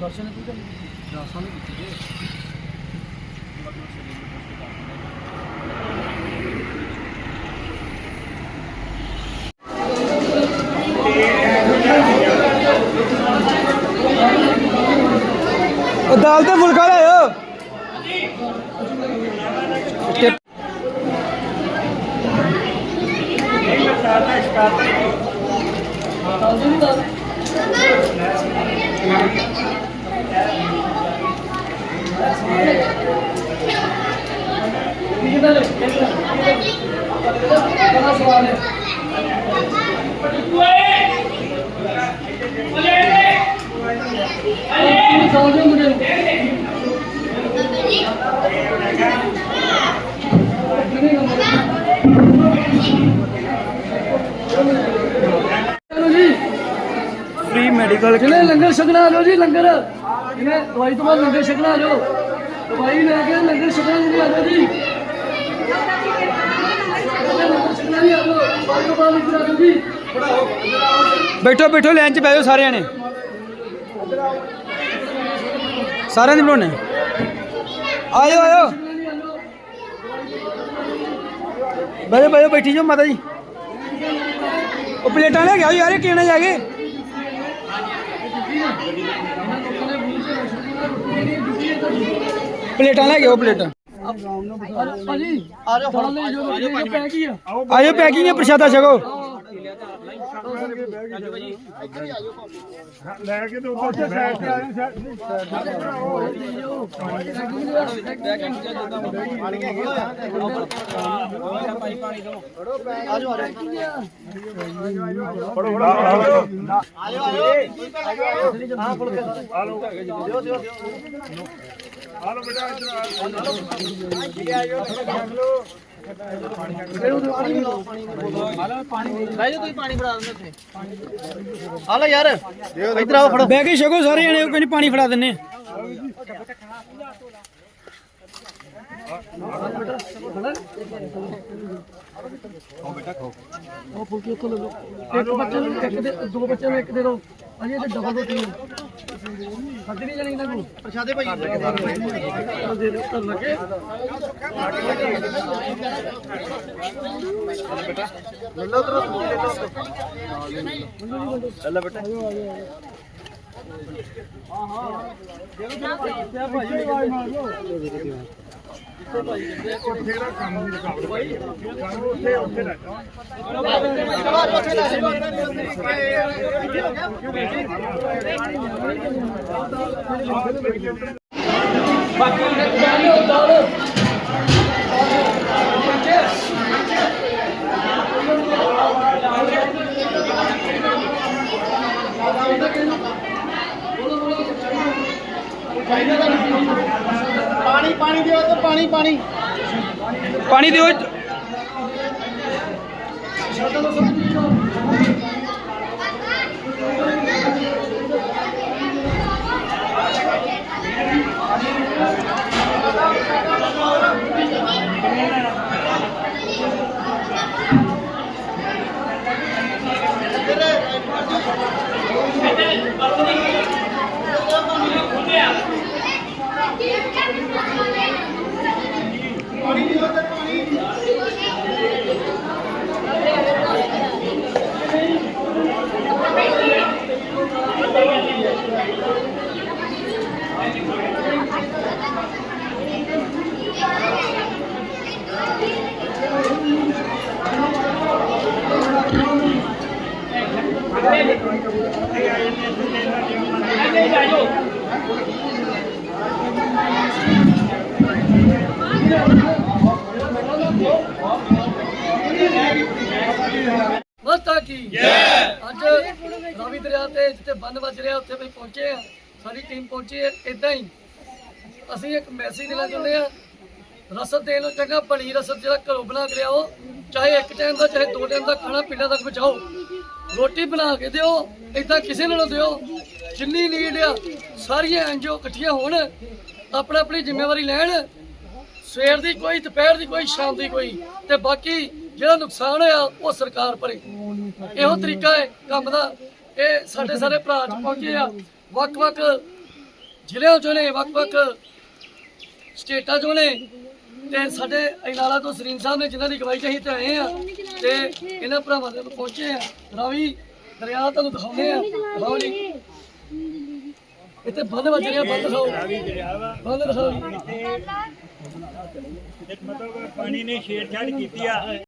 ਦਰਸ਼ਨ ਕੀ ਕਰੀ ਦਰਸ਼ਨ ਕੀਤੀ ਜੇ ਉਹ ਦਾਲ ਤੇ ਫੁਲਕਾ ਮੈਡੀਕਲ ਜਿਹਨੇ ਲੰਗਰ ਛਕਣਾ ਆ ਜਾਓ ਜੀ ਲੰਗਰ। ਜਿਹਨੇ ਦਵਾਈ ਤੋਂ ਬਾਅਦ ਲੰਗਰ ਛਕਣਾ ਆ ਜਾਓ। ਦਵਾਈ ਲੈ ਕੇ ਲੰਗਰ ਛਕਣਾ ਜੀ। ਆ ਜਾਓ। ਜੀ। ਬੈਠੋ ਬੈਠੋ ਲਾਈਨ 'ਚ ਬਹਿ ਜਾਓ ਸਾਰਿਆਂ ਨੇ। ਸਾਰਿਆਂ ਨੇ ਬਣਾਉਣੇ। ਆਇਓ ਆਇਓ। ਬਹਿ ਜਾਓ ਬਹਿ ਜਾਓ ਬੈਠੀ ਜਾਓ ਮਾਤਾ ਜੀ। ਉਹ ਪਲੇਟਾਂ ਲੈ ਕੇ ਆਓ ਯਾਰ ਇਹ ਕਿਹਨੇ ਜਾ ਕੇ? ਪਲੇਟਾਂ ਲੈ ਕੇ ਆਓ ਪਲੇਟਾਂ ਭਾਜੀ ਆ ਜਾਓ ਫੜ ਲੈ ਜੋ ਜੋ ਪੈ ਗਈ ਆ ਆਇਓ ਪੈਕਿੰਗ ਹੈ ਪ੍ਰਸ਼ਾਦਾ ਛਕੋ ਲੈ ਕੇ ਤੇ ਉੱਥੇ। ਬੈਠ ਕੇ ਆਏ ਆ ਲੋ ਬੇਟਾ ਇੱਧਰ ਕੇ ਛਕੋ ਸਾਰੇ ਜਣੇ ਕੋਈ ਪਾਣੀ ਫੜਾ ਦਿੰਨੇ ਉਹ ਫੁਲਕੇ ਕੋਲ ਲੋ ਇੱਕ ਬੱਚੇ ਨੂੰ ਇੱਕ ਦੇ ਦੋ ਬੱਚਿਆਂ ਨੂੰ ਇੱਕ ਦੇ ਦੋ ਅਜੇ ਤੇ ਡਬਲ ਰੋਟੀ ਸੱਜ ਨਹੀਂ ਜਾਣੀ ਇਹਨਾਂ ਕੋਲ ਪ੍ਰਸ਼ਾਦੇ ਭਾਈ ਦੇ ਦੇ ਉੱਤਰ ਲੱਗੇ ਤੇਰਾ ਕੰਮ ਦੀ ਰਕਾਵਟ ਭਾਈ ਉੱਥੇ ਉੱਥੇ ਲੈ ਜਾਓ ਪਾਣੀ ਪਾਣੀ ਦਿਓ ਤੇ ਪਾਣੀ ਪਾਣੀ। ਪਾਣੀ ਦਿਓ। ਮਸਤਾ ਕੀ? ਅੱਜ ਰਾਵੀ ਦਰਿਆ ਤੇ ਜਿੱਥੇ ਬੰਦ ਵੱਜ ਰਿਹਾ ਉੱਥੇ ਵੀ ਪਹੁੰਚੇ ਆ ਸਾਡੀ ਟੀਮ ਪਹੁੰਚੀ ਹੈ ਇਦਾਂ ਹੀ। ਅਸੀਂ ਇੱਕ ਮੈਸੇਜ ਦੇਣਾ ਚਾਹੁੰਦੇ ਆ ਰਸਦ ਦੇਣ ਨੂੰ ਚੰਗਾ ਬਣੀ ਰਸਦ ਜਿਹੜਾ ਘਰੋਂ ਬਣਾ ਕੇ ਲਿਆਓ ਚਾਹੇ ਇੱਕ ਟਾਈਮ ਦਾ ਚਾਹੇ ਦੋ ਟਾਈਮ ਦਾ ਖਾਣਾ ਪੀਣਾ ਤੱਕ ਬਚਾਓ ਰੋਟੀ ਬਣਾ ਕੇ ਦਿਓ ਇਦਾਂ ਕਿਸੇ ਨਾਲੋਂ ਦਿਓ। ਜਿੰਨੀ ਨੀਡ ਆ, ਸਾਰੀਆਂ ਐਨਜੀਓ ਇਕੱਠੀਆਂ ਹੋਣ, ਆਪਣਾ ਆਪਣੀ ਜ਼ਿੰਮੇਵਾਰੀ ਲੈਣ। ਸਵੇਰ ਦੀ ਕੋਈ, ਦੁਪਹਿਰ ਦੀ ਕੋਈ, ਸ਼ਾਮ ਦੀ ਕੋਈ। ਤੇ ਬਾਕੀ ਜਿਹੜਾ ਨੁਕਸਾਨ ਹੋਇਆ, ਉਹ ਸਰਕਾਰ ਭਰੇ ਇਹੋ ਤਰੀਕਾ ਹੈ, ਕੰਮ ਦਾ। ਇਹ ਸਾਡੇ ਸਾਰੇ ਭਰਾ ਚ ਪਹੁੰਚੇ ਆ। ਵੱਖ-ਵੱਖ ਜ਼ਿਲ੍ਹਿਆਂ ਚੋਂ ਨੇ, ਵੱਖ-ਵੱਖ ਸਟੇਟਾਂ ਚੋਂ ਨੇ। ਤੇ ਸਾਡੇ ਇਨਾਲਾ ਤੋਂ ਸਰੀਨ ਸਾਹਿਬ ਨੇ ਜਿਨ੍ਹਾਂ ਦੀ ਗਵਾਹੀ ਤੇ ਤੇ ਆਏ ਆ ਤੇ ਇਹਨਾਂ ਭਰਾਵਾਂ ਦੇ ਪਹੁੰਚੇ ਆ ਰਾਵੀ, ਦਰਿਆ ਤੁਹਾਨੂੰ ਦਿਖਾਉਂਦੇ ਆ ਦਿਖਾਓ ਜੀ। ਇੱਥੇ ਬੰਦ ਵੱਜ ਰਿਹਾ ਬੰਦ ਦਿਖਾਓ। ਬੰਦ ਦਿਖਾਓ ਜੀ। ਮਤਲਬ ਪਾਣੀ ਨੇ ਛੇੜਛਾੜ ਕੀਤੀ ਆ।